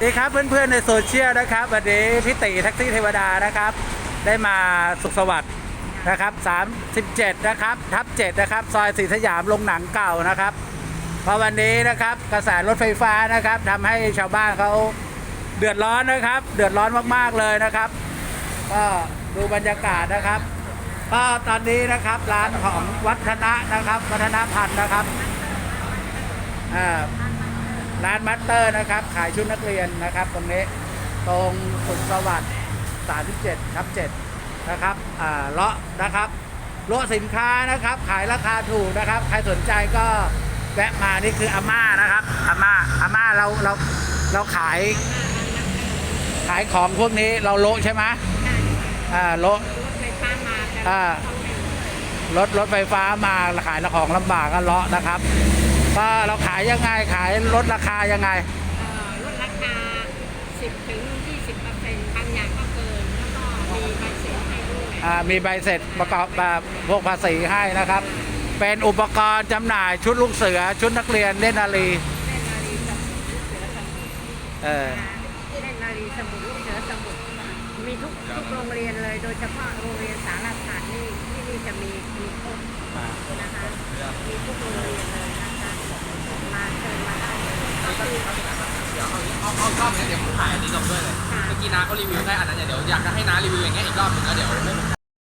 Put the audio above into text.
สวัสดีครับเพื่อนๆในโซเชียลนะครับวันนี้พี่ติแท็กซี่เทวดานะครับ ได้มาสุขสวัสดิ์นะครับ37 นะครับ ทับ7นะครับ ซอยศรีสยามลงหนังเก่านะครับเพราะวันนี้นะครับกระแสรถไฟฟ้านะครับทำให้ชาวบ้านเขาเดือดร้อนนะครับ เดือดร้อนมากๆเลยนะครับ ก็ดูบรรยากาศนะครับก็ตอนนี้นะครับร้านของวัฒนะนะครับ วัฒนพันธ์นะครับอ่า ร้านมัตเตอร์นะครับ ขายชุดนักเรียนนะครับ ตรงนี้ตรงสุขสวัสดิ์37ทับ7นะครับอ่าเลาะนะครับเลาะสินค้านะครับ ขายราคาถูกนะครับ ใครสนใจก็แวะมานี่คืออาม่านะครับอาม่าอาม่าเราเราเราขาย ขายของพวกนี้เราโละใช่ไหมอ่าโลรถไฟฟ้ามาอ่ารถรถไฟฟ้ามาขายของลำบากก็เลาะนะครับ ก็เราขายยังไงขายลดราคายังไงเอ่อลดราคา 10ถึง20เปอร์เซ็นต์บางอย่างก็เกิน แล้วก็มีใบเสร็จให้ด้วยอ่ามีใบเสร็จประกอบแบบพวกภาษีให้นะครับ เป็นอุปกรณ์จำหน่ายชุดลูกเสือชุดนักเรียนเล่นนารีเล่นนารีสมุนลูกเสือสมุนเออเล่นนารีสมุนลูกเสือสมุนมีทุกทุกโรงเรียนเลย โดยเฉพาะโรงเรียนสารศาสตร์นี่ที่นี่จะมีมีครบนะคะ มีทุกโรงเรียนเลยนะคะ มาเชิญมาได้ เลยก็คือเดี๋ยวเอาเอาเอารอบนี้เดี๋ยวผมถ่ายอันนี้จบด้วยเลย เมื่อกี้น้าเขารีวิวได้อันนั้นเนี่ยเดี๋ยวอยากจะให้น้ารีวิวอย่างเงี้ยอีกรอบหนึงแล้วเดี๋ยว